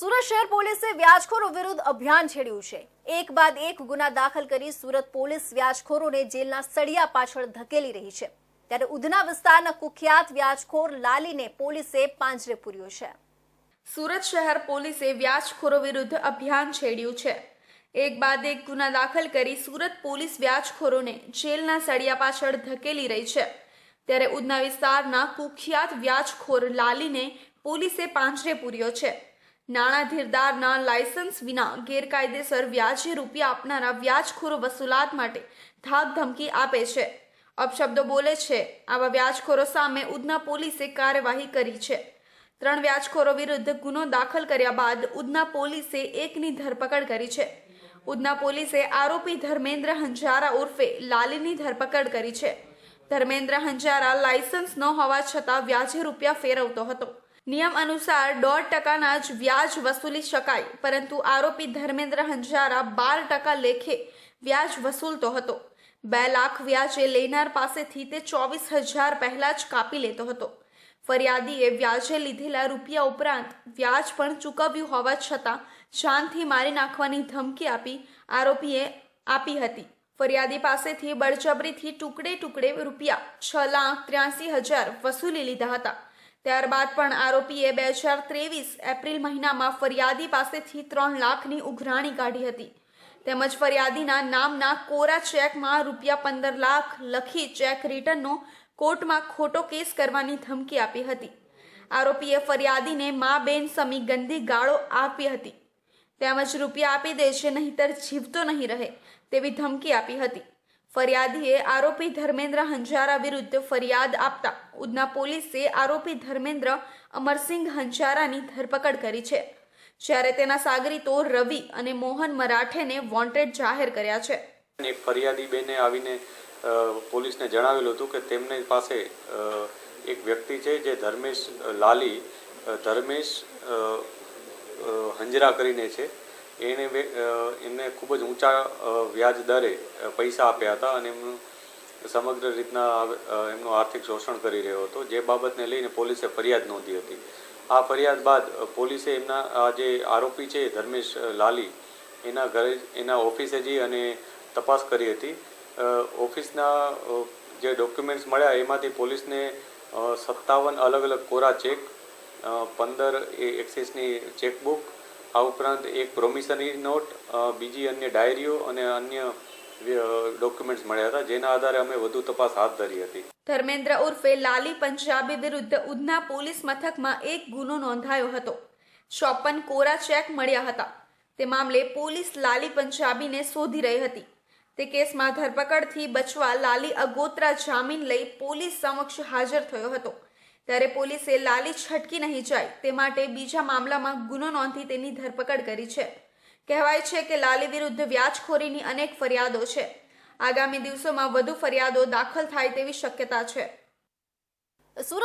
સુરત શહેર પોલીસે વ્યાજખોરો વિરુદ્ધ અભિયાન છેડ્યું છે. એક બાદ એક ગુના દાખલ કરી સુરત પોલીસ વ્યાજખોરોને જેલના સળિયા પાછળ ધકેલી રહી છે. ત્યારે ઉધના વિસ્તારના કુખ્યાત વ્યાજખોર લાલીને પોલીસે પાંજરે પૂર્યો છે. સુરત શહેર પોલીસે વ્યાજખોરો વિરુદ્ધ અભિયાન છેડ્યું છે. એક બાદ એક ગુના દાખલ કરી સુરત પોલીસ વ્યાજખોરોને જેલના સળિયા પાછળ ધકેલી રહી છે. ત્યારે ઉધના વિસ્તારના કુખ્યાત વ્યાજખોર લાલીને પોલીસે પાંજરે પૂર્યો છે. નાણાં ધીરદારના લાયસન્સ વિના ગેરકાયદેસર વ્યાજે રૂપિયા આપનારા વ્યાજખોરો વસૂલાત માટે ધાક ધમકી આપે છે. અપશબ્દો બોલે છે, આવા વ્યાજખોરો સામે ઉધના પોલીસે કાર્યવાહી કરી છે. ત્રણ વ્યાજખોરો વિરુદ્ધ ગુનો દાખલ કર્યા બાદ ઉધના પોલીસે એકની ધરપકડ કરી છે. ઉધના પોલીસે આરોપી ધર્મેન્દ્ર હંજારા ઉર્ફે લાલીની ધરપકડ કરી છે. ધર્મેન્દ્ર હંજારા લાયસન્સ ન હોવા છતાં વ્યાજે રૂપિયા ફેરવતો હતો. નિયમ અનુસાર દોઢ ટકાના જ વ્યાજ વસૂલી શકાય, પરંતુ આરોપી ધર્મેન્દ્ર હંજારા બાર ટકા લેખે વ્યાજ વસૂલતો હતો. બે લાખ વ્યાજે લેનાર પાસેથી તે ચોવીસ હજાર પહેલા જ કાપી લેતો હતો. ફરિયાદીએ વ્યાજે લીધેલા રૂપિયા ઉપરાંત વ્યાજ પણ ચૂકવ્યું હોવા છતાં જાનથી મારી નાખવાની ધમકી આપી આરોપીએ આપી હતી. ફરિયાદી પાસેથી બળજબરીથી ટુકડે ટુકડે રૂપિયા છ લાખ ત્ર્યાસી હજાર વસૂલી લીધા હતા. ત્યારબાદ પણ આરોપીએ બે હજાર ત્રેવીસ એપ્રિલ મહિનામાં ફરિયાદી પાસેથી ત્રણ લાખની ઉઘરાણી કાઢી હતી. તેમજ ફરિયાદીના નામના કોરા ચેકમાં રૂપિયા પંદર લાખ લખી ચેક રિટર્નનો કોર્ટમાં ખોટો કેસ કરવાની ધમકી આપી હતી. આરોપીએ ફરિયાદીને મા બેન સમી ગંદી ગાળો આપી હતી. તેમજ રૂપિયા આપી દેશે નહીંતર જીવતો નહીં રહે તેવી ધમકી આપી હતી. ફરિયાદીએ આરોપી ધર્મેન્દ્ર હંજારા વિરુદ્ધ ફરિયાદ આપતા ઉધના પોલીસે આરોપી ધર્મેન્દ્ર અમરસિંહ હંજારાની ધરપકડ કરી છે. જ્યારે તેના સાગરીતો રવિ અને મોહન મરાઠેને વોન્ટેડ જાહેર કર્યા છે. એક ફરિયાદી બેને આવીને પોલીસને જણાવેલું હતું કે તેમની પાસે એક વ્યક્તિ છે જે ધર્મેશ લાલી ધર્મેશ હંજરા કરીને છે. એણે એમને ખૂબ જ ઊંચા વ્યાજ દરે પૈસા આપ્યા હતા અને એમનું સમગ્ર રીતના એમનું આર્થિક શોષણ કરી રહ્યો હતો. જે બાબતને લઈને પોલીસે ફરિયાદ નોંધી હતી. આ ફરિયાદ બાદ પોલીસે એમના, આ જે આરોપી છે, ધર્મેશ લાલી, એના ઘરે, એના ઓફિસે જઈ અને તપાસ કરી હતી. ઓફિસના જે ડોક્યુમેન્ટ્સ મળ્યા એમાંથી પોલીસને સત્તાવન અલગ અલગ કોરા ચેક પંદર એ એક્સિસની ચેકબુક આ ઉપરાંત એક પ્રોમિસરી નોટ બીજી અન્ય ડાયરીઓ અને અન્ય ડોક્યુમેન્ટ્સ મળ્યા હતા, જેના આધારે અમે વધુ તપાસ હાથ ધરી હતી. ધર્મેન્દ્ર ઉર્ફે લાલી પંજાબી વિરુદ્ધ ઉધના પોલીસ મથકમાં એક ગુનો નોંધાયો હતો. ચોપન કોરા ચેક મળ્યા હતા. તે મામલે પોલીસ લાલી પંજાબીને શોધી રહી હતી. તે કેસમાં ધરપકડથી બચવા લાલી અગોતરા જામીન લઈ પોલીસ સમક્ષ હાજર થયો હતો. ત્યારે પોલીસે લાલી છટકી નહીં જાય તે માટે બીજા મામલામાં ગુનો નોંધી તેની ધરપકડ કરી છે. કહેવાય છે કે લાલી વિરુદ્ધ વ્યાજખોરીની અનેક ફરિયાદો છે. આગામી દિવસોમાં વધુ ફરિયાદો દાખલ થાય તેવી શક્યતા છે. સુરત